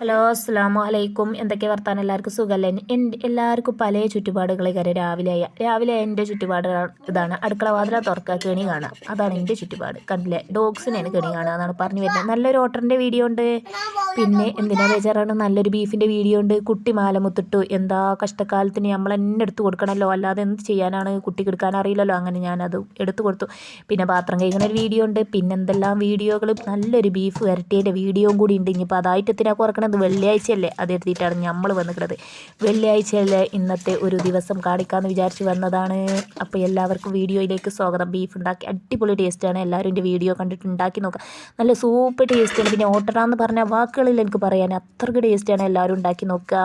Hello അസ്സാമു അലൈക്കും. എന്തൊക്കെ വർത്താനം? എല്ലാവർക്കും സുഖമല്ലേ എന്റെ എല്ലാവർക്കും പല ചുറ്റുപാടുകളെ കാര്യം രാവിലെ രാവിലെ എന്റെ ചുറ്റുപാട് ഇതാണ്. അടുക്കള വാതില തുറക്കുക കെണി. കാണുക അതാണ് എന്റെ ചുറ്റുപാട്. കണ്ടില്ലേ? ഡോഗ്സിനെയാണ് കെണി കാണുക എന്നാണ് പറഞ്ഞു വരുന്നത്. നല്ലൊരു ഓട്ടറിന്റെ വീഡിയോ ഉണ്ട്. പിന്നെ എന്തിനാ ബേജാറാണ്? നല്ലൊരു ബീഫിന്റെ വീഡിയോ ഉണ്ട്. കുട്ടി മാലമുത്തിട്ടു എന്താ കഷ്ടക്കാലത്തിന് നമ്മൾ എന്നെ എടുത്തു കൊടുക്കണമല്ലോ. അല്ലാതെ എന്ത് ചെയ്യാനാണ്? കുട്ടി കൊടുക്കാൻ അറിയില്ലല്ലോ. അങ്ങനെ ഞാനത് എടുത്തു കൊടുത്തു. പിന്നെ പാത്രം കഴിക്കുന്ന ഒരു വീഡിയോ ഉണ്ട്. പിന്നെ എന്തെല്ലാം വീഡിയോകൾ നല്ലൊരു ബീഫ് വരട്ടിയതിന്റെ വീഡിയോയും കൂടി ഉണ്ട്. ഇനിയിപ്പോൾ അതായിട്ട് എത്തിനാ കുറക്കണം ഇത് വെള്ളിയാഴ്ചയല്ലേ? അത് എടുത്തിട്ടാണ് നമ്മൾ വന്നിട്ടുള്ളത് വെള്ളിയാഴ്ചയല്ലേ ഇന്നത്തെ ഒരു ദിവസം കാണിക്കാമെന്ന് വിചാരിച്ച് വന്നതാണ്. അപ്പോൾ എല്ലാവർക്കും വീഡിയോയിലേക്ക് സ്വാഗതം. ബീഫ് ഉണ്ടാക്കി അടിപൊളി ടേസ്റ്റാണ്. എല്ലാവരും എന്റെ വീഡിയോ കണ്ടിട്ട് ഉണ്ടാക്കി നോക്കുക നല്ല സൂപ്പർ ടേസ്റ്റാണ്. പിന്നെ ഓട്ടറാന്ന് പറഞ്ഞ വാക്കുകളിൽ എനിക്ക് പറയാൻ അത്രയ്ക്ക് ടേസ്റ്റാണ് എല്ലാവരും ഉണ്ടാക്കി നോക്കുക.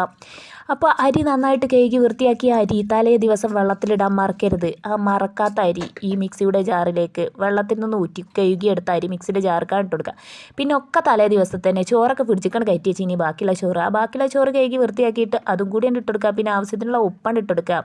അപ്പോൾ അരി നന്നായിട്ട് കഴുകി വൃത്തിയാക്കിയ അരി തലേ ദിവസം വെള്ളത്തിലിടാൻ മറക്കരുത്. ആ മറക്കാത്ത അരി ഈ മിക്സിയുടെ ജാറിലേക്ക് വെള്ളത്തിൽ നിന്ന് ഊറ്റി കഴുകിയെടുത്ത അരി മിക്സിയുടെ ജാർക്കാണ് ഇട്ട് കൊടുക്കുക. പിന്നെ ഒക്കെ തലേ ദിവസത്തെ തന്നെ ചോറൊക്കെ പിടിച്ചിക്കണം കയറ്റി വെച്ച്. ഇനി ബാക്കിയുള്ള ചോറ്. ആ ബാക്കിയുള്ള ചോറ് കഴുകി വൃത്തിയാക്കിയിട്ട് അതും കൂടി ഇട്ട് കൊടുക്കുക. പിന്നെ ആവശ്യത്തിനുള്ള ഉപ്പാണ് ഇട്ട് കൊടുക്കുക.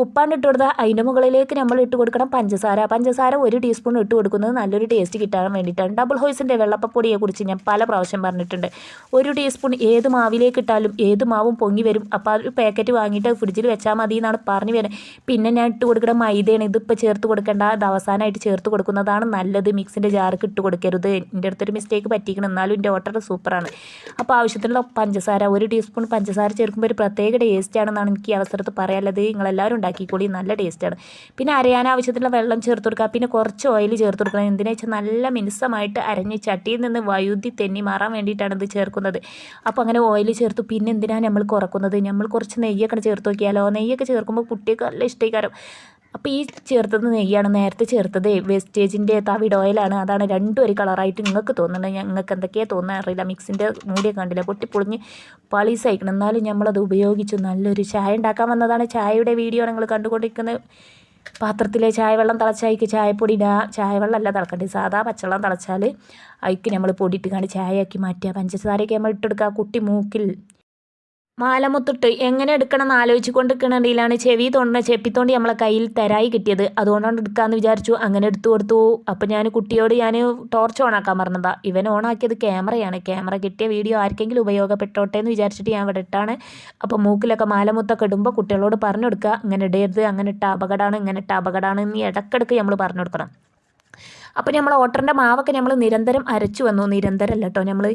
ഉപ്പാണ് ഇട്ട് കൊടുത്താൽ അതിന്റെ മുകളിലേക്ക് നമ്മൾ ഇട്ട് കൊടുക്കണം പഞ്ചസാര. പഞ്ചസാര ഒരു ടീസ്പൂൺ ഇട്ട് കൊടുക്കുന്നത് നല്ലൊരു ടേസ്റ്റ് കിട്ടാൻ വേണ്ടിയിട്ടാണ്. ഡബിൾ ഹോയ്സിന്റെ വെള്ളപ്പൊടിയെക്കുറിച്ച് കുറിച്ച് ഞാൻ പല പ്രാവശ്യം പറഞ്ഞിട്ടുണ്ട്. ഒരു ടീസ്പൂൺ ഏത് മാവിലേക്ക് ഇട്ടാലും ഏത് മാവും പൊങ്ങി വരും. അപ്പോൾ ഒരു പാക്കറ്റ് വാങ്ങിയിട്ട് ഫ്രിഡ്ജിൽ വെച്ചാൽ മതി എന്നാണ് പറഞ്ഞു വരുന്നത്. പിന്നെ ഞാൻ ഇട്ട് കൊടുക്കുന്ന മൈദയാണ് ഇതിപ്പോൾ ചേർത്ത് കൊടുക്കേണ്ട. അത് അവസാനമായിട്ട് ചേർത്ത് കൊടുക്കുന്നതാണ് നല്ലത്. മിക്സിന്റെ ജാർക്ക് ഇട്ട് കൊടുക്കരുത്. എന്റെ അടുത്തൊരു മിസ്റ്റേക്ക് പറ്റിക്കണം. എന്നാലും എന്റെ ഓട്ടർ സൂപ്പറാണ് അപ്പോൾ ആവശ്യത്തിനുള്ള പഞ്ചസാര ഒരു ടീസ്പൂൺ പഞ്ചസാര ചേർക്കുമ്പോൾ ഒരു പ്രത്യേക ടേസ്റ്റ് ആണെന്നാണ് എനിക്ക് ഈ അവസരത്ത് പറയാനുള്ളത്. നിങ്ങളെല്ലാവരും ഉണ്ടാക്കിക്കൂടി നല്ല ടേസ്റ്റാണ് പിന്നെ അരയാൻ ആവശ്യത്തിലുള്ള വെള്ളം ചേർത്ത് കൊടുക്കുക പിന്നെ കുറച്ച് ഓയിൽ ചേർത്ത് കൊടുക്കണം എന്തിനാ വെച്ചാൽ നല്ല മിനുസമായിട്ട് അരഞ്ഞ് ചട്ടിയിൽ നിന്ന് വൈദ്യുതി തെന്നി മാറാൻ വേണ്ടിയിട്ടാണ് ഇത് ചേർക്കുന്നത്. അപ്പോൾ അങ്ങനെ ഓയിൽ ചേർത്തു. പിന്നെ എന്തിനാണ് നമ്മൾ കുറക്കുന്നത്? നമ്മൾ കുറച്ച് നെയ്യൊക്കെ ചേർത്ത് നോക്കിയാലോ? നെയ്യൊക്കെ ചേർക്കുമ്പോൾ കുട്ടിയൊക്കെ നല്ല ഇഷ്ടമായിക്കാരം അപ്പോൾ ഈ ചേർത്തത് നെയ്യാണ് നേരത്തെ ചേർത്തത് വേസ്റ്റേജിന്റെ തവിട് ഓയിലാണ് അതാണ് രണ്ടും ഒരു കളറായിട്ട് നിങ്ങൾക്ക് തോന്നുന്നത്. ഞങ്ങൾക്ക് എന്തൊക്കെയാണ് തോന്നുന്നത് അറിയില്ല. മിക്സിന്റെ മൂടിയൊക്കെ കണ്ടില്ല? പൊട്ടിപ്പൊളിഞ്ഞ് പളീസായിക്കണം എന്നാലും നമ്മളത് ഉപയോഗിച്ചു നല്ലൊരു ചായ ഉണ്ടാക്കാൻ വന്നതാണ് ചായയുടെ വീഡിയോ നിങ്ങൾ കണ്ടുകൊണ്ടിരിക്കുന്നത്. പാത്രത്തിലെ ചായവെള്ളം തിളച്ചായിക്ക് ചായപ്പൊടി ഇടുക ചായ വെള്ളമല്ല തിളക്കേണ്ടത് സാധാ പച്ചവെള്ളം തിളച്ചാൽ അതിക്ക് നമ്മൾ പൊടി ഇട്ടുകൊണ്ട് ചായയാക്കി മാറ്റുക. പഞ്ചസാരയൊക്കെ നമ്മൾ ഇട്ടെടുക്കുക കുട്ടി മൂക്കിൽ മാലമുത്തിട്ട് എങ്ങനെ എടുക്കണം എന്ന് ആലോചിച്ചുകൊണ്ട് കിണണ്ടിയിലാണ് ചെവി തോണ്ടണ ചെപ്പിത്തോണ്ടി നമ്മളെ കയ്യിൽ തരായി കിട്ടിയത്. അതുകൊണ്ടാണ് എടുക്കാമെന്ന് വിചാരിച്ചു. അങ്ങനെ എടുത്തു കൊടുത്തു. അപ്പം ഞാൻ കുട്ടിയോട് ഞാൻ ടോർച്ച് ഓണാക്കാൻ പറഞ്ഞതാ. ഇവൻ ഓണാക്കിയത് ക്യാമറയാണ് ക്യാമറ കിട്ടിയ വീഡിയോ ആർക്കെങ്കിലും ഉപയോഗപ്പെട്ടോട്ടെ എന്ന് വിചാരിച്ചിട്ട് ഞാൻ ഇവിടെ ഇട്ടാണ്. അപ്പോൾ മൂക്കിലൊക്കെ മാലമുത്തൊക്കെ ഇടുമ്പോൾ കുട്ടികളോട് പറഞ്ഞു കൊടുക്കുക. അങ്ങനെ ഇടരുത് അങ്ങനെ ഇട്ട അപകടമാണ് ഇങ്ങനെ ഇട്ട അപകടമാണ് എന്ന് ഇടക്കിടക്ക് നമ്മൾ പറഞ്ഞു കൊടുക്കണം. അപ്പോൾ നമ്മൾ ഓട്ടറിന്റെ മാവൊക്കെ നമ്മൾ നിരന്തരം അരച്ചു വന്നു. നിരന്തരമല്ല കേട്ടോ നമ്മൾ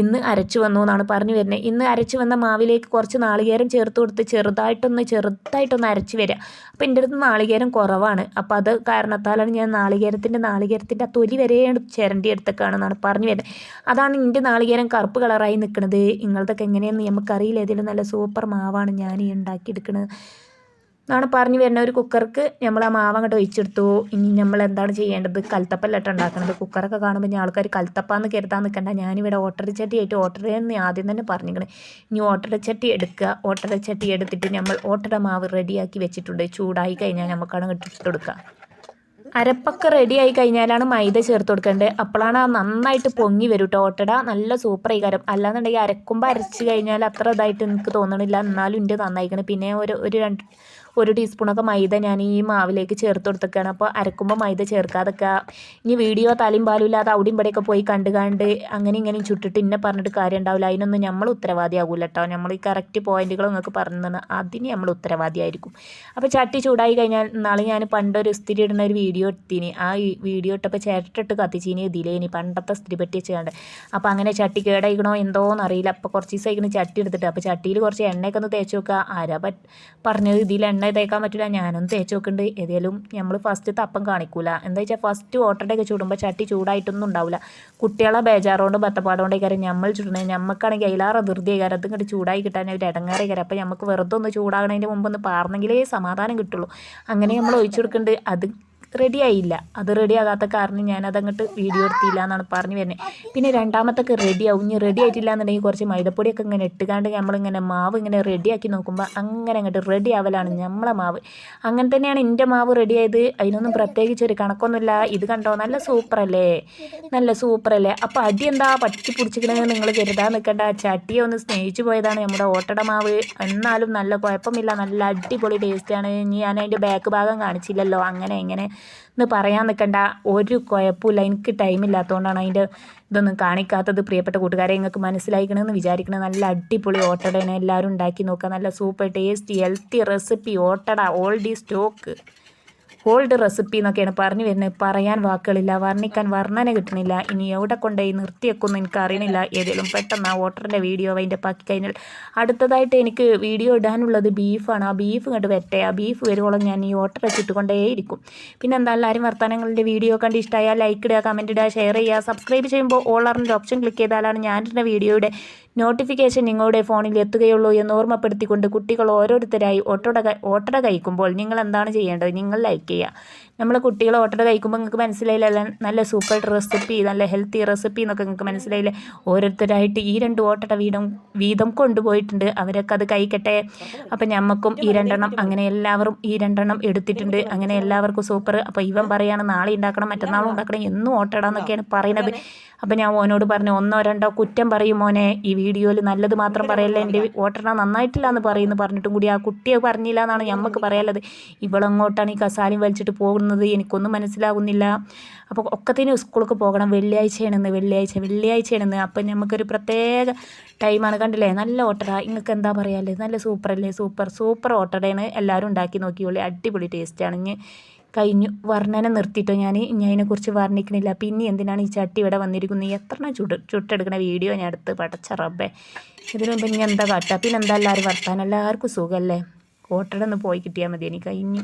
ഇന്ന് അരച്ചു വന്നു എന്നാണ് പറഞ്ഞു വരുന്നത് ഇന്ന് അരച്ചു വന്ന മാവിലേക്ക് കുറച്ച് നാളികേരം ചേർത്ത് കൊടുത്ത് ചെറുതായിട്ടൊന്ന് ചെറുതായിട്ടൊന്ന് അരച്ച് വരിക അപ്പോൾ എന്റെ അടുത്ത് നാളികേരം കുറവാണ്. അപ്പോൾ അത് കാരണത്താലാണ് ഞാൻ നാളികേരത്തിന്റെ നാളികേരത്തിന്റെ ആ തൊലി വരെ ചിരണ്ടി എടുത്തേക്കാണെന്നാണ് പറഞ്ഞു വരുന്നത് അതാണ് എന്റെ നാളികേരം കറുപ്പ് കളറായി നിൽക്കുന്നത് നിങ്ങളതൊക്കെ എങ്ങനെയെന്ന് നമുക്കറിയില്ല ഇതിൽ നല്ല സൂപ്പർ മാവാണ് ഞാൻ ഈ ഉണ്ടാക്കിയെടുക്കുന്നത് എന്നാണ് പറഞ്ഞു വരുന്ന ഒരു കുക്കർക്ക് നമ്മൾ ആ മാവ് അങ്ങോട്ട് ഒഴിച്ചെടുത്തു. ഇനി നമ്മൾ എന്താണ് ചെയ്യേണ്ടത്? കൽത്തപ്പല്ലട്ട ഉണ്ടാക്കുന്നത് കുക്കറൊക്കെ കാണുമ്പോൾ ഞാൻ ആൾക്കാർ കൽത്തപ്പാന്ന് കരുതാൻ നിൽക്കണ്ട. ഞാനിവിടെ ഓട്ടറച്ചട്ടി ആയിട്ട് ഓട്ടറ എന്ന് ആദ്യം തന്നെ പറഞ്ഞിരിക്കണേ. ഇനി ഓട്ടറച്ചട്ടി എടുക്കുക. ഓട്ടറച്ചട്ടി എടുത്തിട്ട് നമ്മൾ ഓട്ടട മാവ് റെഡിയാക്കി വെച്ചിട്ടുണ്ട്. ചൂടായി കഴിഞ്ഞാൽ നമുക്കാണ് ഇട്ടിട്ട് കൊടുക്കുക അരപ്പൊക്കെ റെഡി ആയി കഴിഞ്ഞാലാണ് മൈദ ചേർത്ത് കൊടുക്കേണ്ടത്. അപ്പോഴാണ് നന്നായിട്ട് പൊങ്ങി വരും കേട്ടോ ഓട്ടട നല്ല സൂപ്പർ ആയിക്കാരം. അല്ലാന്നുണ്ടെങ്കിൽ അരക്കുമ്പോൾ അരച്ച് കഴിഞ്ഞാൽ അത്ര ഇതായിട്ട് എനിക്ക് തോന്നണില്ല. എന്നാലും എന്റെ നന്നായിക്കണം. പിന്നെ ഒരു ഒരു രണ്ട് ഒരു ടീസ്പൂണൊക്കെ മൈദ ഞാൻ ഈ മാവിലേക്ക് ചേർത്ത് കൊടുത്തേക്കാണ് അപ്പോൾ അരക്കുമ്പോൾ മൈദ ചേർക്കാതൊക്കെ. ഇനി വീഡിയോ തലയും പാലും ഇല്ലാതെ അവിടെയും ഇവിടെയൊക്കെ പോയി കണ്ട് കണ്ട് അങ്ങനെ ഇങ്ങനെയും ചുട്ടിട്ട് ഇന്നെ പറഞ്ഞിട്ട് കാര്യം ഉണ്ടാവില്ല. അതിനൊന്നും നമ്മൾ ഉത്തരവാദിയാകില്ല കേട്ടോ നമ്മൾ ഈ കറക്റ്റ് പോയിന്റുകൾ നിങ്ങൾക്ക് പറഞ്ഞു തന്നെ അതിന് നമ്മൾ ഉത്തരവാദിയായിരിക്കും. അപ്പോൾ ചട്ടി ചൂടായി കഴിഞ്ഞാൽ നാളെ ഞാൻ പണ്ടൊരു ഇസ്തിരി ഇടുന്ന ഒരു വീഡിയോ എടുത്തിന്. ആ വീഡിയോ ഇട്ടപ്പോൾ ചേട്ടിട്ട് കത്തിച്ചിനി ഇതിലേനി പണ്ടത്തെ സ്ഥിതി പറ്റി വെച്ചുകൊണ്ട് അപ്പോൾ അങ്ങനെ ചട്ടി കേടായിക്കണോ എന്തോന്ന് അറിയില്ല. അപ്പോൾ കുറച്ച് ദിവസമായിക്കണ് ചട്ടി എടുത്തിട്ട്. അപ്പോൾ ചട്ടിയിൽ കുറച്ച് എണ്ണയൊക്കെ ഒന്ന് തേച്ച് നോക്കുക. ആരാ പറഞ്ഞത്? ഇതിൽ എണ്ണ തേക്കാൻ പറ്റില്ല ഞാനൊന്നും തേച്ച് നോക്കുന്നുണ്ട് ഏതായാലും നമ്മൾ ഫസ്റ്റ് തപ്പം കാണിക്കൂല. എന്താ വെച്ചാൽ ഫസ്റ്റ് ഓട്ടടയൊക്കെ ചൂടുമ്പോൾ ചട്ടി ചൂടായിട്ടൊന്നും ഉണ്ടാവില്ല കുട്ടികളെ ബേജാറുകൊണ്ട് ബത്തപ്പാടുകൊണ്ടേക്കാരം നമ്മൾ ചൂടുന്നത് നമുക്കാണെങ്കിൽ അതിലാറെ ധൃതി കാര്യം. അത് ഇങ്ങോട്ട് ചൂടായി കിട്ടാൻ ഒരു ഇടങ്ങാറേക്കാരം അപ്പോൾ നമുക്ക് വെറുതെ ഒന്ന് ചൂടാകണതിന്റെ മുമ്പ് ഒന്ന് പാർന്നെങ്കിലേ സമാധാനം കിട്ടുള്ളൂ. അങ്ങനെ നമ്മൾ ഒഴിച്ചു കൊടുക്കുന്നുണ്ട് അത് റെഡി ആയില്ല. അത് റെഡി ആകാത്ത കാരണം ഞാൻ അതങ്ങോട്ട് വീഡിയോ എടുത്തില്ല എന്നാണ് പറഞ്ഞു വരുന്നത് പിന്നെ രണ്ടാമത്തൊക്കെ റെഡി ആവും. ഇനി റെഡി ആയിട്ടില്ല എന്നുണ്ടെങ്കിൽ കുറച്ച് മൈദപ്പൊടിയൊക്കെ ഇങ്ങനെ ഇട്ടുകാണ്ട് നമ്മളിങ്ങനെ മാവ് ഇങ്ങനെ റെഡിയാക്കി നോക്കുമ്പോൾ അങ്ങനെ അങ്ങോട്ട് റെഡി ആവലാണ് നമ്മളെ മാവ്. അങ്ങനെ തന്നെയാണ് എന്റെ മാവ് റെഡി ആയത്. അതിനൊന്നും പ്രത്യേകിച്ച് ഒരു കണക്കൊന്നുമില്ല. ഇത് കണ്ടോ? നല്ല സൂപ്പറല്ലേ? നല്ല സൂപ്പറല്ലേ? അപ്പോൾ അടി എന്താ? പറ്റി പിടിച്ചിക്കണമെന്ന് നിങ്ങൾ കരുതാൻ നിൽക്കേണ്ട ചട്ടിയെ ഒന്ന് സ്നേഹിച്ചു പോയതാണ് നമ്മുടെ ഓട്ടട മാവ്. എന്നാലും നല്ല കുഴപ്പമില്ല. നല്ല അടിപൊളി ടേസ്റ്റാണ് ഇനി ഞാൻ അതിന്റെ ബാക്ക് ഭാഗം കാണിച്ചില്ലല്ലോ. അങ്ങനെ എങ്ങനെ എന്ന് പറയാൻ നിൽക്കണ്ട ഒരു കുഴപ്പമില്ല. എനിക്ക് ടൈമില്ലാത്തതുകൊണ്ടാണ് അതിന്റെ ഇതൊന്നും കാണിക്കാത്തത്. പ്രിയപ്പെട്ട കൂട്ടുകാരെ നിങ്ങൾക്ക് മനസ്സിലായിക്കണമെന്ന് വിചാരിക്കണം. നല്ല അടിപൊളി ഓട്ടടയാണ് എല്ലാവരും ഉണ്ടാക്കി നോക്കുക നല്ല സൂപ്പർ ടേസ്റ്റി ഹെൽത്തി റെസിപ്പി ഓട്ടട ഓൾഡി സ്റ്റോക്ക് ഓൾഡ് റെസിപ്പി എന്നൊക്കെയാണ് പറഞ്ഞു വരുന്നത്. പറയാൻ വാക്കുകളില്ല. വർണിക്കാൻ വർണന കിട്ടണില്ല. ഇനി എവിടെ കൊണ്ടുപോയി നിർത്തിയേക്കൊന്നും എനിക്ക് അറിയണില്ല ഏതെങ്കിലും പെട്ടെന്ന് ആ വോട്ടറിന്റെ വീഡിയോ അതിന്റെ പാക്കി കഴിഞ്ഞാൽ അടുത്തതായിട്ട് എനിക്ക് വീഡിയോ ഇടാനുള്ളത് ബീഫാണ് ആ ബീഫ് കണ്ട് വരട്ടെ. ആ ബീഫ് വരുവോളം ഞാൻ ഈ ഓട്ടർ വെച്ചിട്ടുകൊണ്ടേയിരിക്കും പിന്നെ എന്താ എല്ലാവരും വർത്തമാനങ്ങളുടെ വീഡിയോ കണ്ട് ഇഷ്ടമായാൽ ലൈക്ക് ഇടുക കമന്റ് ഇടുക ഷെയർ ചെയ്യുക സബ്സ്ക്രൈബ് ചെയ്യുമ്പോൾ ഓൾ ആറിന്റെ ഓപ്ഷൻ ക്ലിക്ക് ചെയ്താലാണ് ഞാനിടുന്ന വീഡിയോയുടെ നോട്ടിഫിക്കേഷൻ നിങ്ങളുടെ ഫോണിൽ എത്തുകയുള്ളൂ എന്ന് ഓർമ്മപ്പെടുത്തിക്കൊണ്ട് കുട്ടികൾ ഓരോരുത്തരായി ഓട്ടോട ഓട്ടട കഴിക്കുമ്പോൾ നിങ്ങൾ എന്താണ് ചെയ്യേണ്ടത്? നിങ്ങൾ ലൈക്ക് ചെയ്യുക. നമ്മൾ കുട്ടികൾ ഓട്ടട കഴിക്കുമ്പോൾ നിങ്ങൾക്ക് മനസ്സിലായില്ല? നല്ല സൂപ്പർ റെസിപ്പി നല്ല ഹെൽത്തി റെസിപ്പി എന്നൊക്കെ നിങ്ങൾക്ക് മനസ്സിലായില്ലേ? ഓരോരുത്തരായിട്ട് ഈ രണ്ട് ഓട്ടട വീതം വീതം കൊണ്ടുപോയിട്ടുണ്ട്. അവരൊക്കെ അത് കഴിക്കട്ടെ. അപ്പം ഞമ്മക്കും ഈ രണ്ടെണ്ണം അങ്ങനെ എല്ലാവരും ഈ രണ്ടെണ്ണം എടുത്തിട്ടുണ്ട്. അങ്ങനെ എല്ലാവർക്കും സൂപ്പർ അപ്പോൾ ഇവൻ പറയാണ് നാളെ ഉണ്ടാക്കണം മറ്റന്നാളും ഉണ്ടാക്കണം എന്നും ഓട്ടട എന്നൊക്കെയാണ് പറയുന്നത്. അപ്പം ഞാൻ ഓനോട് പറഞ്ഞു ഒന്നോ രണ്ടോ കുറ്റം പറയും മോനെ. ഈ വീഡിയോയിൽ നല്ലത് മാത്രം പറയല്ല? എന്റെ ഓട്ടണ നന്നായിട്ടില്ല എന്ന് പറയുന്നു. പറഞ്ഞിട്ടും കൂടി ആ കുട്ടിയെ പറഞ്ഞില്ല എന്നാണ് ഞമ്മക്ക് പറയാനുള്ളത്. ഇവളെങ്ങോട്ടാണ് ഈ കസാലയും വലിച്ചിട്ട് പോകുന്നത്. എനിക്കൊന്നും മനസ്സിലാകുന്നില്ല അപ്പോൾ ഒക്കത്തിന് സ്കൂളൊക്കെ പോകണം. വെള്ളിയാഴ്ചയാണെന്ന് വെള്ളിയാഴ്ച വെള്ളിയാഴ്ചയാണെന്ന്. അപ്പം നമുക്കൊരു പ്രത്യേക ടൈമാണ് കണ്ടില്ലേ? നല്ല ഓട്ടട. നിങ്ങൾക്ക് എന്താ പറയാല്ലേ നല്ല സൂപ്പർ അല്ലേ സൂപ്പർ സൂപ്പർ ഓട്ടടയാണ് എല്ലാവരും ഉണ്ടാക്കി നോക്കിയോളി അടിപൊളി ടേസ്റ്റാണ്. ഇനി കഴിഞ്ഞു വർണന നിർത്തിയിട്ടോ ഞാൻ ഇനി അതിനെക്കുറിച്ച് പിന്നെ എന്തിനാണ് ഈ ചട്ടി ഇവിടെ വന്നിരിക്കുന്നത്? എത്ര ചുട്ട് ചുട്ടെടുക്കുന്ന വീഡിയോ ഞാൻ എടുത്ത് പടച്ച റബ്ബേ. ഇതിനു മുമ്പ് ഇനി എന്താ കാട്ടുക പിന്നെ എന്താ എല്ലാവരും വർത്താനം? എല്ലാവർക്കും സുഖമല്ലേ? ഓട്ടടന്ന് പോയി കിട്ടിയാൽ മതി. എനിക്ക് കഴിഞ്ഞു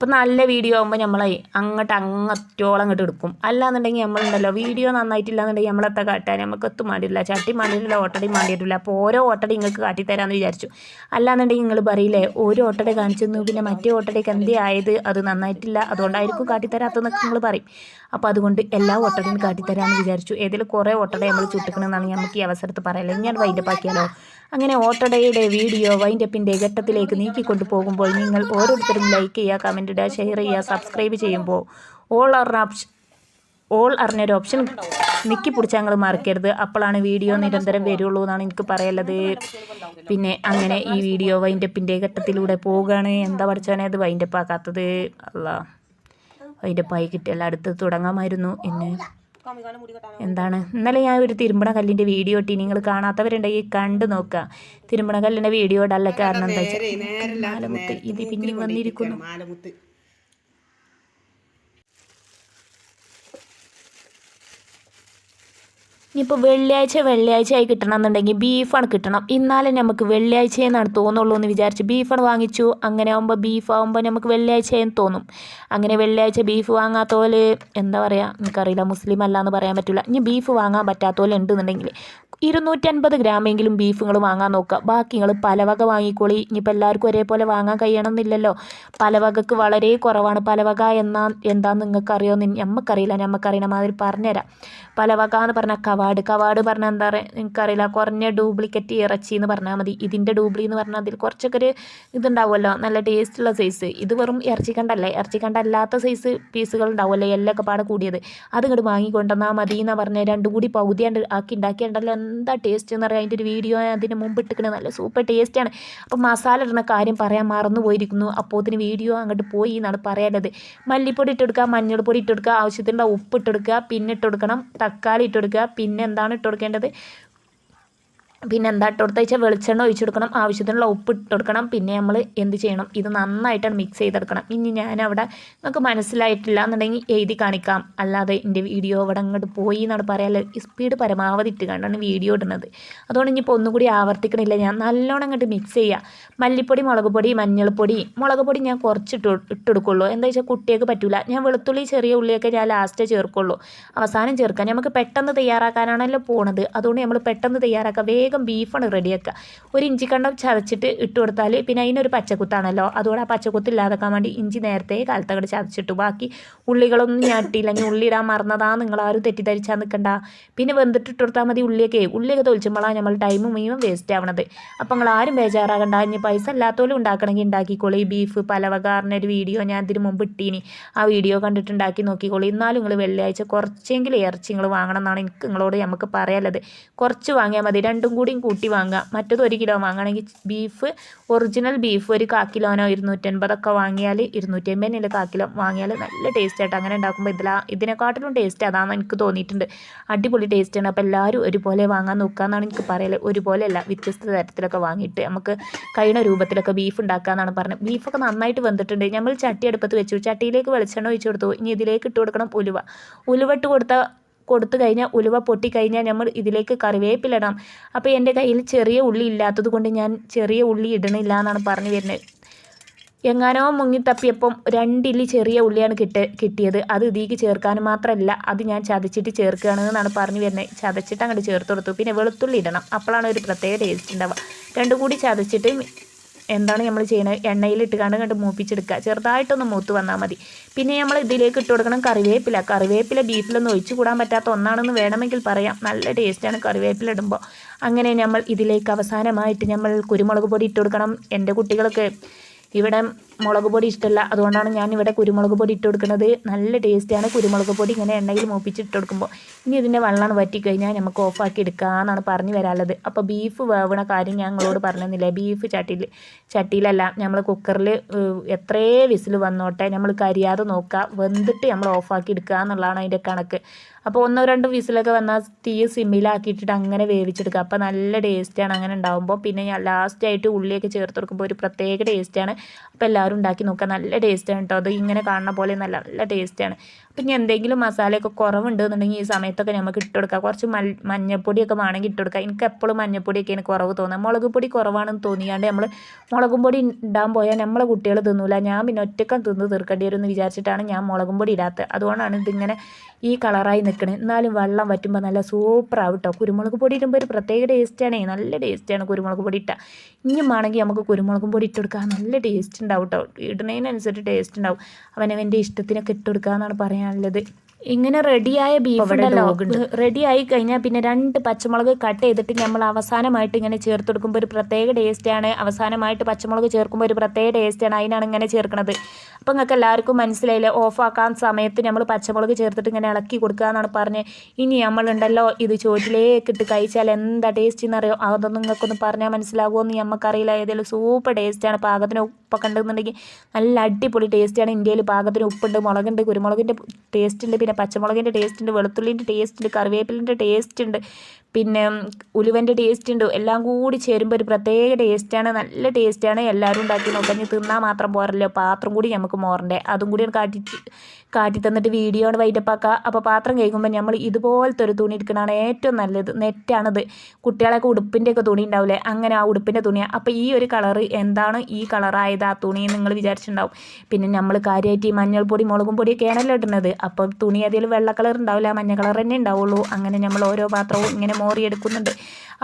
അപ്പം നല്ല വീഡിയോ ആകുമ്പോൾ നമ്മളെ അങ്ങോട്ട് അങ്ങത്തോളം അങ്ങോട്ട് എടുക്കും. അല്ലാന്നുണ്ടെങ്കിൽ നമ്മളുണ്ടല്ലോ വീഡിയോ നന്നായിട്ടില്ല എന്നുണ്ടെങ്കിൽ നമ്മളെത്ര കാട്ടാൻ നമുക്ക് എത്തും മാണ്ടിയില്ല ചട്ടി മാണ്ടിയിട്ടില്ല ഓട്ടടി മാണ്ടിയിട്ടില്ല അപ്പോൾ ഓരോ ഓട്ടടി നിങ്ങൾക്ക് കാട്ടിത്തരാമെന്ന് വിചാരിച്ചു. അല്ലാന്നുണ്ടെങ്കിൽ നിങ്ങൾ പറയില്ലേ ഒരു ഓട്ടടി കാണിച്ചു പിന്നെ മറ്റേ ഓട്ടടിക്ക് എന്തേ ആയത്? അത് നന്നായിട്ടില്ല. അതുകൊണ്ടായിരിക്കും കാട്ടിത്തരാത്തതെന്നൊക്കെ നിങ്ങൾ പറയും. അപ്പോൾ അതുകൊണ്ട് എല്ലാ ഓട്ടടിയും കാട്ടിത്തരാമെന്ന് വിചാരിച്ചു. ഏതിൽ കുറേ ഓട്ടട നമ്മൾ ചുട്ടിക്കണമെന്നാണ് നമുക്ക് ഈ അവസരത്ത് പറയല്ലേ ഞാൻ വൈൻഡപ്പാക്കിയാലോ അങ്ങനെ ഓട്ടടയുടെ വീഡിയോ വൈൻഡപ്പിന്റെ ഘട്ടത്തിലേക്ക് നീക്കിക്കൊണ്ടു പോകുമ്പോൾ നിങ്ങൾ ഓരോരുത്തരും ലൈക്ക് ചെയ്യുക കമന്റ് ഇടുക ഷെയർ ചെയ്യുക സബ്സ്ക്രൈബ് ചെയ്യുമ്പോൾ ഓൾ അറിഞ്ഞ ഓപ്ഷൻ ഓൾ അറിഞ്ഞൊരു ഓപ്ഷൻ നിക്കി പിടിച്ചാൽ ഞങ്ങൾ മറക്കരുത്. അപ്പോഴാണ് വീഡിയോ നിരന്തരം വരുള്ളൂ എന്നാണ് എനിക്ക് പറയുള്ളത് പിന്നെ അങ്ങനെ ഈ വീഡിയോ വൈൻഡപ്പിന്റെ ഘട്ടത്തിലൂടെ പോവുകയാണ് എന്താ പഠിച്ചാണ് അത് വൈൻഡപ്പ് ആക്കാത്തത്? അല്ല വൈൻഡപ്പ് ആയി കിട്ടിയല്ല അടുത്ത് തുടങ്ങാമായിരുന്നു എന്ന് എന്താണ്? ഇന്നലെ ഞാൻ ഒരു തിരുമ്പണ കല്ലിന്റെ വീഡിയോ ഇട്ടി. നിങ്ങൾ കാണാത്തവരുണ്ടെങ്കിൽ കണ്ടു നോക്കുക. തിരുമ്പണ കല്ലിന്റെ വീഡിയോ ഇടാനുള്ള കാരണം എന്താ വെച്ചാൽ മാലമുത്ത് ഇത് പിന്നെയും വന്നിരിക്കുന്നു. ഇനിയിപ്പോൾ വെള്ളിയാഴ്ച വെള്ളിയാഴ്ച ആയി കിട്ടണമെന്നുണ്ടെങ്കിൽ ബീഫാണ് കിട്ടണം. ഇന്നാലും നമുക്ക് വെള്ളിയാഴ്ച എന്നാണ് തോന്നുള്ളൂ എന്ന് വിചാരിച്ച് ബീഫാണ് വാങ്ങിച്ചു. അങ്ങനെ ആകുമ്പോൾ ബീഫ് ആകുമ്പോൾ നമുക്ക് വെള്ളിയാഴ്ചയെന്ന് തോന്നും. അങ്ങനെ വെള്ളിയാഴ്ച ബീഫ് വാങ്ങാത്ത പോലെ എന്താ പറയുക എനിക്കറിയില്ല മുസ്ലിം അല്ല എന്ന് പറയാൻ പറ്റില്ല ഇനി ബീഫ് വാങ്ങാൻ പറ്റാത്ത പോലെ ഉണ്ടെന്നുണ്ടെങ്കിൽ ഇരുന്നൂറ്റൻപത് ഗ്രാമെങ്കിലും ബീഫ് നിങ്ങൾ വാങ്ങാൻ നോക്കുക. ബാക്കി നിങ്ങൾ പലവക വാങ്ങിക്കോളി. ഇനിയിപ്പോൾ എല്ലാവർക്കും ഒരേപോലെ വാങ്ങാൻ കഴിയണമെന്നില്ലല്ലോ. പലവകക്ക് വളരെ കുറവാണ്. പലവക എന്നാ എന്താണെന്ന് നിങ്ങൾക്കറിയോ? നമുക്കറിയില്ല നമുക്കറിയണ മാതിരി പറഞ്ഞുതരാം. പലവക എന്ന് പറഞ്ഞാൽ കവാട്. കവാട് പറഞ്ഞാൽ എന്താ പറയുക എനിക്കറിയില്ല കുറഞ്ഞ ഡ്യൂപ്ലിക്കറ്റ് ഇറച്ചി എന്ന് പറഞ്ഞാൽ മതി. ഇതിന്റെ ഡൂപ്ലി എന്ന് പറഞ്ഞാൽ അതിൽ കുറച്ചൊക്കെ ഒരു ഇതുണ്ടാവുമല്ലോ? നല്ല ടേസ്റ്റുള്ള സൈസ് ഇത് വെറും ഇറച്ചി കണ്ടല്ലേ? ഇറച്ചി കണ്ടല്ലാത്ത സൈസ് പീസുകൾ ഉണ്ടാവുമല്ലോ? എല്ലൊക്കെ പാടെ കൂടിയത്. അത് ഇങ്ങോട്ട് വാങ്ങിക്കൊണ്ടുവന്നാൽ മതി എന്നാ പറഞ്ഞാൽ രണ്ടും കൂടി പകുതിയാണ്ട് ആക്കി ഉണ്ടാക്കിയുണ്ടല്ലോ എന്താ ടേസ്റ്റ് എന്ന് പറയുക അതിന്റെ ഒരു വീഡിയോ അതിന് മുമ്പ് ഇട്ടിക്കണേ നല്ല സൂപ്പർ ടേസ്റ്റാണ് അപ്പോൾ മസാല ഇടുന്ന കാര്യം പറയാൻ മറന്നു പോയിരിക്കുന്നു. അപ്പോൾ അതിന് വീഡിയോ അങ്ങോട്ട് പോയി എന്നാണ് പറയാനുള്ളത് മല്ലിപ്പൊടി ഇട്ടെടുക്കുക മഞ്ഞൾപ്പൊടി ഇട്ടെടുക്കുക ആവശ്യത്തിനുള്ള ഉപ്പ് ഇട്ടെടുക്കുക പിന്നെ ഇട്ടെടുക്കണം തക്കാളി ഇട്ടെടുക്കുക പിന്നെ എന്താണ് ഇട്ട് കൊടുക്കേണ്ടത്? പിന്നെ എന്താ ഇട്ട് കൊടുത്താൽ വെച്ചാൽ വെളിച്ചെണ്ണ ഒഴിച്ചു കൊടുക്കണം ആവശ്യത്തിനുള്ള ഉപ്പ് ഇട്ട് കൊടുക്കണം പിന്നെ നമ്മൾ എന്ത് ചെയ്യണം ഇത് നന്നായിട്ടാണ് മിക്സ് ചെയ്തെടുക്കണം. ഇനി ഞാനവിടെ നിങ്ങൾക്ക് മനസ്സിലായിട്ടില്ല എന്നുണ്ടെങ്കിൽ എഴുതി കാണിക്കാം. അല്ലാതെ എന്റെ വീഡിയോ അവിടെ അങ്ങോട്ട് പോയി എന്നാണ് പറയാല്ല സ്പീഡ് പരമാവധി ഇട്ട് കണ്ടാണ് വീഡിയോ ഇടുന്നത്. അതുകൊണ്ട് ഇനിയിപ്പോൾ ഒന്നുകൂടി ആവർത്തിക്കണില്ല ഞാൻ. നല്ലോണം അങ്ങോട്ട് മിക്സ് ചെയ്യുക മല്ലിപ്പൊടി മുളക് പൊടി മഞ്ഞൾപ്പൊടി മുളക് പൊടി ഞാൻ കുറച്ച് ഇട്ട് ഇട്ടെടുക്കുള്ളൂ. എന്താ വെച്ചാൽ കുട്ടികൾക്ക് പറ്റില്ല ഞാൻ വെളുത്തുള്ളി ചെറിയ ഉള്ളിയൊക്കെ ഞാൻ ലാസ്റ്റ് ചേർക്കുള്ളൂ. അവസാനം ചേർക്കാം. നമുക്ക് പെട്ടെന്ന് തയ്യാറാക്കാനാണല്ലോ പോണത്. അതുകൊണ്ട് നമ്മൾ പെട്ടെന്ന് തയ്യാറാക്കാം. വേഗം ബീഫാണ് റെഡിയാക്കുക. ഒരു ഇഞ്ചി കണ്ടം ചതച്ചിട്ട് ഇട്ട് കൊടുത്താൽ പിന്നെ അതിനൊരു പച്ചക്കുത്താണല്ലോ. അതുകൊണ്ട് ആ പച്ചക്കുത്ത് ഇല്ലാതാക്കാൻ വേണ്ടി ഇഞ്ചി നേരത്തെ കാലത്തങ്ങട് ചതച്ചിട്ടു. ബാക്കി ഉള്ളികളൊന്നും ഞാട്ടിയില്ലെങ്കിൽ ഇനി ഉള്ളി ഇടാൻ മറന്നതാ. നിങ്ങളാരും തെറ്റിദ്ധരിച്ചാൽ നിൽക്കണ്ട പിന്നെ വെന്തിട്ട് ഇട്ട് കൊടുത്താൽ മതി ഉള്ളിയൊക്കെ. ഉള്ളിയൊക്കെ തൊളിച്ചുമ്പോഴാണ് നമ്മൾ ടൈം മുഴുവൻ വേസ്റ്റ് ആവണത്. അപ്പോൾ നിങ്ങൾ ആരും ബേജാറാകണ്ട. ഇനി പൈസ ഇല്ലാത്തോലും ഉണ്ടാക്കണമെങ്കിൽ ഉണ്ടാക്കിക്കോളൂ. ഈ ബീഫ് പലവകാറിന്റെ ഒരു വീഡിയോ ഞാൻ ഇതിന് മുമ്പ് ഇട്ടീനി. ആ വീഡിയോ കണ്ടിട്ട് ഉണ്ടാക്കി നോക്കിക്കോളി. എന്നാലും നിങ്ങൾ വെള്ളിയാഴ്ച കുറച്ചെങ്കിലും ഇറച്ചി നിങ്ങൾ വാങ്ങണം എന്നാണ് എനിക്ക് നിങ്ങളോട് നമുക്ക് പറയാനുള്ളത്. കുറച്ച് വാങ്ങിയാൽ മതി. രണ്ടും കൂടിയും കൂട്ടി വാങ്ങുക മറ്റത് ഒരു കിലോ വാങ്ങുകയാണെങ്കിൽ ബീഫ് ഒറിജിനൽ ബീഫ് ഒരു കാ കിലോനോ ഇരുന്നൂറ്റൻപതൊക്കെ വാങ്ങിയാൽ ഇരുന്നൂറ്റമ്പതിനുള്ള കാ കിലോ വാങ്ങിയാൽ നല്ല ടേസ്റ്റ് ആയിട്ട് അങ്ങനെ ഉണ്ടാക്കുമ്പോൾ ഇതിലാ ഇതിനെക്കാട്ടിലും ടേസ്റ്റ് അതാണെന്ന് എനിക്ക് തോന്നിയിട്ടുണ്ട്. അടിപൊളി ടേസ്റ്റാണ് അപ്പോൾ എല്ലാവരും ഒരുപോലെ വാങ്ങാൻ നോക്കുക എന്നാണ് എനിക്ക് ഒരുപോലെ അല്ല വ്യത്യസ്ത തരത്തിലൊക്കെ വാങ്ങിയിട്ട് നമുക്ക് കഴിയുന്ന രൂപത്തിലൊക്കെ ബീഫ് ഉണ്ടാക്കുക എന്നാണ് പറഞ്ഞത് ബീഫൊക്കെ നന്നായിട്ട് വെന്തിട്ടുണ്ട്. നമ്മൾ ചട്ടി അടുപ്പത്ത് വെച്ചു. ചട്ടിയിലേക്ക് വെളിച്ചെണ്ണ ഒഴിച്ചു കൊടുത്തു. ഇനി ഇതിലേക്ക് ഇട്ട് കൊടുക്കണം ഉലുവ. ഉലുവ ഇട്ട് കൊടുത്ത കൊടുത്തു കഴിഞ്ഞാൽ ഉലുവ പൊട്ടിക്കഴിഞ്ഞാൽ നമ്മൾ ഇതിലേക്ക് കറിവേപ്പിലിടാം അപ്പോൾ എന്റെ കയ്യിൽ ചെറിയ ഉള്ളി ഇല്ലാത്തത് കൊണ്ട് ഞാൻ ചെറിയ ഉള്ളി ഇടണില്ല എന്നാണ് പറഞ്ഞു വരുന്നത്. എങ്ങാനോ മുങ്ങിത്തപ്പിയപ്പം രണ്ടില്ലി ചെറിയ ഉള്ളിയാണ് കിട്ട കിട്ടിയത്. അത് ഇതിക്ക് ചേർക്കാൻ മാത്രമല്ല അത് ഞാൻ ചതച്ചിട്ട് ചേർക്കുകയാണ് എന്നാണ് പറഞ്ഞു വരുന്നത്. ചതച്ചിട്ട് അങ്ങോട്ട് ചേർത്ത് കൊടുത്തു. പിന്നെ വെളുത്തുള്ളി ഇടണം. അപ്പോഴാണ് ഒരു പ്രത്യേക ടേസ്റ്റ് ഉണ്ടാവുക. രണ്ടും കൂടി ചതച്ചിട്ട് എന്താണ് നമ്മൾ ചെയ്യുന്നത് എണ്ണയിലിട്ട് കണ്ട് കണ്ട് മൂപ്പിച്ചെടുക്കുക. ചെറുതായിട്ടൊന്ന് മൂത്ത് വന്നാൽ മതി. പിന്നെ നമ്മൾ ഇതിലേക്ക് ഇട്ട് കൊടുക്കണം കറിവേപ്പില. കറിവേപ്പില ബീഫിലൊന്നും ഒഴിച്ചു കൂടാൻ പറ്റാത്ത ഒന്നാണെന്ന് വേണമെങ്കിൽ പറയാം. നല്ല ടേസ്റ്റാണ് കറിവേപ്പില ഇടുമ്പോൾ അങ്ങനെ നമ്മൾ ഇതിലേക്ക് അവസാനമായിട്ട് നമ്മൾ കുരുമുളക് പൊടി ഇട്ട് കൊടുക്കണം. എന്റെ കുട്ടികൾക്ക് ഇവിടെ മുളക് പൊടി ഇഷ്ടമല്ല അതുകൊണ്ടാണ് ഞാൻ ഇവിടെ കുരുമുളക് പൊടി ഇട്ട് കൊടുക്കുന്നത്. നല്ല ടേസ്റ്റിയാണ് കുരുമുളക് പൊടി. ഇങ്ങനെ എണ്ണയിൽ മൂപ്പിച്ച് ഇട്ട് കൊടുക്കുമ്പോൾ ഇനി ഇതിന്റെ വെള്ളം വറ്റിക്കഴിഞ്ഞാൽ നമുക്ക് ഓഫാക്കി എടുക്കാമെന്നാണ് പറഞ്ഞു വരാനുള്ളത് അപ്പോൾ ബീഫ് വേവണ കാര്യം ഞാൻ ഞങ്ങളോട് പറഞ്ഞില്ല ബീഫ് ചട്ടിയിൽ ചട്ടിയിലല്ല നമ്മൾ കുക്കറിൽ എത്രയേ വിസിൽ വന്നോട്ടെ നമ്മൾ കരിയാതെ നോക്കുക വെന്തിട്ട് നമ്മൾ ഓഫാക്കി എടുക്കുക എന്നുള്ളതാണ് അതിന്റെ കണക്ക്. അപ്പോൾ ഒന്നോ രണ്ടോ വിസിലൊക്കെ വന്നാൽ തീ സിമ്മിലാക്കിയിട്ടിട്ട് അങ്ങനെ വേവിച്ചെടുക്കുക അപ്പോൾ നല്ല ടേസ്റ്റാണ് അങ്ങനെ ഉണ്ടാകുമ്പോൾ പിന്നെ ലാസ്റ്റായിട്ട് ഉള്ളിയൊക്കെ ചേർത്ത് കൊടുക്കുമ്പോൾ ഒരു പ്രത്യേക ടേസ്റ്റാണ്. അപ്പോൾ എല്ലാവരും ഉണ്ടാക്കി നോക്കുക നല്ല ടേസ്റ്റാണ് കേട്ടോ അത് ഇങ്ങനെ കാണുന്ന പോലെ നല്ല നല്ല ടേസ്റ്റാണ് അപ്പം ഇനി എന്തെങ്കിലും മസാലയൊക്കെ കുറവുണ്ട് എന്നുണ്ടെങ്കിൽ ഈ സമയത്തൊക്കെ നമുക്ക് ഇട്ട് കൊടുക്കാം. കുറച്ച് മൽ മഞ്ഞപ്പൊടിയൊക്കെ വേണമെങ്കിൽ ഇട്ട് കൊടുക്കാം. എനിക്ക് എപ്പോഴും മഞ്ഞപ്പൊടിയൊക്കെയാണ് കുറവ് തോന്നുക മുളക് പൊടി കുറവാണെന്ന് തോന്നിയാണ്ട് നമ്മൾ മുളകും പൊടി ഇടാൻ പോയാൽ നമ്മളെ കുട്ടികൾ തിന്നൂല. ഞാൻ പിന്നെ ഒറ്റക്കം തിന്ന് തീർക്കേണ്ടി വരും എന്ന് വിചാരിച്ചിട്ടാണ് ഞാൻ മുളകും പൊടി ഇടാത്തത്. അതുകൊണ്ടാണ് ഇതിങ്ങനെ ഈ കളറായി നിൽക്കുന്നത് എന്നാലും വെള്ളം വറ്റുമ്പോൾ നല്ല സൂപ്പറാവും കേട്ടോ കുരുമുളക് പൊടി ഇടുമ്പോൾ ഒരു പ്രത്യേക ടേസ്റ്റാണ് നല്ല ടേസ്റ്റാണ് കുരുമുളക് പൊടി ഇനിയും വേണമെങ്കിൽ നമുക്ക് കുരുമുളക് പൊടി ഇട്ട് കൊടുക്കാം. നല്ല ടേസ്റ്റ് ഉണ്ടാവും കേട്ടോ ഇടുന്നതിനനുസരിച്ച് ടേസ്റ്റ് ഉണ്ടാവും. അവനവന്റെ ഇഷ്ടത്തിനൊക്കെ ഇട്ട് എന്നാണ് എന്നാണ് പറയാനുള്ളത് ഇങ്ങനെ റെഡിയായ ബീഫ് ഉണ്ടല്ലോ. റെഡിയായി കഴിഞ്ഞാൽ പിന്നെ രണ്ട് പച്ചമുളക് കട്ട് ചെയ്തിട്ട് നമ്മൾ അവസാനമായിട്ട് ഇങ്ങനെ ചേർത്ത് കൊടുക്കുമ്പോൾ ഒരു പ്രത്യേക ടേസ്റ്റ് ആണ്. അവസാനമായിട്ട് പച്ചമുളക് ചേർക്കുമ്പോൾ ഒരു പ്രത്യേക ടേസ്റ്റ് ആണ്. അതിനാണ് ഇങ്ങനെ ചേർക്കുന്നത് അപ്പോൾ നിങ്ങൾക്ക് എല്ലാവർക്കും മനസ്സിലായില്ലേ? ഓഫാക്കാൻ സമയത്ത് നമ്മൾ പച്ചമുളക് ചേർത്തിട്ട് ഇങ്ങനെ ഇളക്കി കൊടുക്കുക എന്നാണ് പറഞ്ഞത് ഇനി നമ്മളുണ്ടല്ലോ ഇത് ചോറ്റിലേക്ക് ഇട്ട് കഴിച്ചാൽ എന്താ ടേസ്റ്റ് എന്നറിയോ അതൊന്നും നിങ്ങൾക്കൊന്ന് പറഞ്ഞാൽ മനസ്സിലാകുമോ എന്ന് നമുക്കറിയില്ല ഏതെങ്കിലും സൂപ്പർ ടേസ്റ്റ് ആണ്. പാകത്തിന് ഉപ്പൊക്കെ കണ്ടെന്നുണ്ടെങ്കിൽ നല്ല അടിപൊളി ടേസ്റ്റാണ് ഇന്ത്യയിൽ പാകത്തിന് ഉപ്പുണ്ട് മുളകുണ്ട് കുരുമുളകിന്റെ ടേസ്റ്റ് ഉണ്ട്. പിന്നെ പച്ചമുളകിന്റെ ടേസ്റ്റ് ഉണ്ട് വെളുത്തുള്ളിന്റെ ടേസ്റ്റ് ഉണ്ട് കറിവേപ്പിലിന്റെ ടേസ്റ്റ് ഉണ്ട് പിന്നെ ഉലുവന്റെ ടേസ്റ്റ് ഉണ്ട് എല്ലാം കൂടി ചേരുമ്പോൾ ഒരു പ്രത്യേക ടേസ്റ്റാണ് നല്ല ടേസ്റ്റാണ് എല്ലാവരും ഉണ്ടാക്കി നോക്കഞ്ഞ് തിന്നാൽ മാത്രം പോരല്ലോ പാത്രം കൂടി നമുക്ക് മോറണ്ടേ. അതും കൂടി കാട്ടി കാട്ടി തന്നിട്ട് വീഡിയോ ആണ് വൈറ്റപ്പാക്കുക അപ്പോൾ പാത്രം കഴിക്കുമ്പോൾ നമ്മൾ ഇതുപോലത്തെ ഒരു തുണി എടുക്കണതാണ് ഏറ്റവും നല്ലത്. നെറ്റാണിത്. കുട്ടികളൊക്കെ ഉടുപ്പിന്റെയൊക്കെ തുണി ഉണ്ടാവില്ലേ അങ്ങനെ ആ ഉടുപ്പിന്റെ തുണിയാണ് അപ്പോൾ ഈ ഒരു കളർ എന്താണ് ഈ കളറായത് ആ തുണി നിങ്ങൾ വിചാരിച്ചിട്ടുണ്ടാവും. പിന്നെ നമ്മൾ കാര്യമായിട്ട് ഈ മഞ്ഞൾപ്പൊടി മുളകും പൊടിയൊക്കെയാണല്ലോ ഇടുന്നത്. അപ്പോൾ തുണി അതിൽ വെള്ള കളർ ഉണ്ടാവില്ല മഞ്ഞ കളർ തന്നെ ഉണ്ടാവുള്ളൂ. അങ്ങനെ നമ്മൾ ഓരോ പാത്രവും ഇങ്ങനെ മോറിയെടുക്കുന്നുണ്ട്.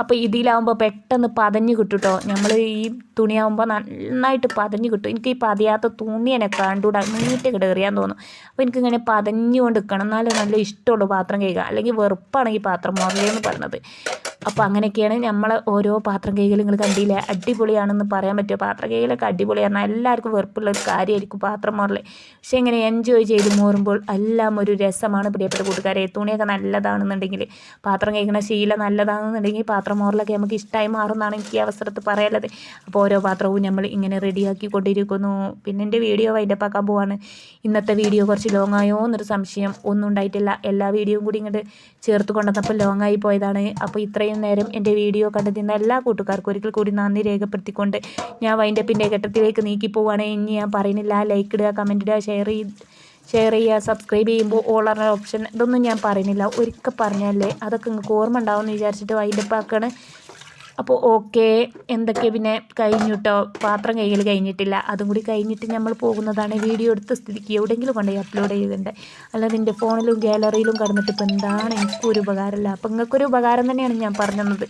അപ്പോൾ ഇതിലാവുമ്പോൾ പെട്ടെന്ന് പതഞ്ഞ് കിട്ടും കേട്ടോ നമ്മൾ ഈ തുണിയാവുമ്പോൾ നന്നായിട്ട് പതഞ്ഞ് കിട്ടും. എനിക്ക് ഈ പതയാത്ത തുണി എന്നെ കണ്ടുകൂടാ നീറ്റ് കിടറിയാൻ തോന്നും. അപ്പോൾ എനിക്കിങ്ങനെ പതഞ്ഞുകൊണ്ട് നിൽക്കണം എന്നാലും നല്ല ഇഷ്ടമുള്ളൂ പാത്രം കഴുകുക അല്ലെങ്കിൽ വെറുപ്പാണ് ഈ പാത്രം മുറിയെന്ന് പറയുന്നത്. അപ്പോൾ അങ്ങനെയൊക്കെയാണ് നമ്മൾ ഓരോ പാത്രം കൈകൾ നിങ്ങൾ കണ്ടില്ലേ? അടിപൊളിയാണെന്ന് പറയാൻ പറ്റുമോ പാത്രം കൈകളൊക്കെ അടിപൊളിയാണ് എല്ലാവർക്കും വെറുപ്പുള്ള ഒരു കാര്യമായിരിക്കും പാത്രം മോറൽ പക്ഷേ ഇങ്ങനെ എൻജോയ് ചെയ്ത് മോറുമ്പോൾ എല്ലാം ഒരു രസമാണ് പ്രിയപ്പെട്ട കൂട്ടുകാരെ. തുണിയൊക്കെ നല്ലതാണെന്നുണ്ടെങ്കിൽ പാത്രം കഴിക്കുന്ന ശീലം നല്ലതാണെന്നുണ്ടെങ്കിൽ പാത്രം മോറലൊക്കെ നമുക്ക് ഇഷ്ടമായി മാറുന്നതാണ് എനിക്ക് ഈ അവസരത്തിൽ പറയാനുള്ളത്. അപ്പോൾ ഓരോ പാത്രവും നമ്മൾ ഇങ്ങനെ റെഡിയാക്കി കൊണ്ടിരിക്കുന്നു. പിന്നെ എന്റെ വീഡിയോ വൈൻഡപ്പാക്കാൻ പോവാണ്. ഇന്നത്തെ വീഡിയോ കുറച്ച് ലോങ് ആയോ എന്നൊരു സംശയം ഒന്നും ഉണ്ടായിട്ടില്ല. എല്ലാ വീഡിയോയും കൂടി ഇങ്ങോട്ട് ചേർത്ത് കൊണ്ടുവന്നപ്പോൾ ലോങ് ആയി പോയതാണ്. അപ്പോൾ ഇത്രയും നേരം എന്റെ വീഡിയോ കണ്ടെത്തുന്ന എല്ലാ കൂട്ടുകാർക്കും ഒരിക്കൽ കൂടി നന്ദി രേഖപ്പെടുത്തിക്കൊണ്ട് ഞാൻ വൈൻഡപ്പിന്റെ ഘട്ടത്തിലേക്ക് നീക്കി പോവുകയാണ് ഇനി ഞാൻ പറയുന്നില്ല. ലൈക്ക് ഇടുക കമന്റ് ഇടുക ഷെയർ ചെയ്ത് ഷെയർ ചെയ്യുക സബ്സ്ക്രൈബ് ചെയ്യുമ്പോൾ ഓൾ ആർ ഓപ്ഷൻ ഇതൊന്നും ഞാൻ പറയുന്നില്ല. ഒരിക്കൽ പറഞ്ഞാലേ അതൊക്കെ നിങ്ങൾക്ക് ഓർമ്മ ഉണ്ടാവുമെന്ന് വിചാരിച്ചിട്ട് വൈൻഡപ്പ് ആക്കാണ്. അപ്പോൾ ഓക്കെ എന്തൊക്കെ? പിന്നെ കഴിഞ്ഞു കേട്ടോ പാത്രം കൈകൾ കഴിഞ്ഞിട്ടില്ല. അതും കൂടി കഴിഞ്ഞിട്ട് നമ്മൾ പോകുന്നതാണ് വീഡിയോ എടുത്ത സ്ഥിതിക്ക്. എവിടെയെങ്കിലും കൊണ്ടുപോയി അപ്ലോഡ് ചെയ്തിട്ടുണ്ട്. അല്ലാതെ എന്റെ ഫോണിലും ഗാലറിയിലും കടന്നിട്ട് ഇപ്പോൾ എന്താണ്? എനിക്കൊരു ഉപകാരമില്ല. അപ്പോൾ നിങ്ങൾക്കൊരു ഉപകാരം തന്നെയാണ് ഞാൻ പറഞ്ഞത്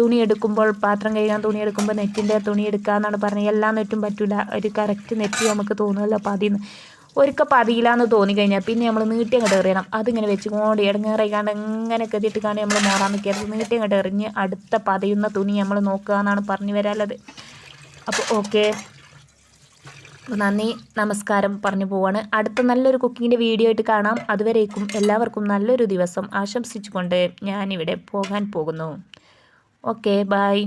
തുണി എടുക്കുമ്പോൾ പാത്രം കഴുകാൻ തുണി എടുക്കുമ്പോൾ നെറ്റിന്റെ തുണി എടുക്കുക എന്നാണ് പറഞ്ഞത്. എല്ലാ നെറ്റും പറ്റില്ല ഒരു കറക്റ്റ് നെറ്റ് നമുക്ക് തോന്നുമല്ലോ അപ്പോൾ അതിൽ നിന്ന് ഒരിക്കൽ തോന്നി തോന്നിക്കഴിഞ്ഞാൽ പിന്നെ നമ്മൾ നീട്ടി അങ്ങോട്ട് എറിയണം. അതിങ്ങനെ വെച്ചുകൊണ്ട് ഇടങ്ങേറിക്കാണ്ട് ഇങ്ങനെ കെതിയിട്ടിക്കാണ്ട് നമ്മൾ മാറാൻ നിൽക്കരുത് നീട്ടി അങ്ങോട്ട് എറിഞ്ഞ് അടുത്ത പതിയുന്ന തുണി നമ്മൾ നോക്കുക എന്നാണ് പറഞ്ഞു വരാനുള്ളത്. അപ്പോൾ ഓക്കെ. നന്ദി നമസ്കാരം പറഞ്ഞു പോവാണ്. അടുത്ത നല്ലൊരു കുക്കിങ്ങിന്റെ വീഡിയോ ആയിട്ട് കാണാം. അതുവരേക്കും എല്ലാവർക്കും നല്ലൊരു ദിവസം ആശംസിച്ചുകൊണ്ട് ഞാനിവിടെ പോകാൻ പോകുന്നു. Okay bye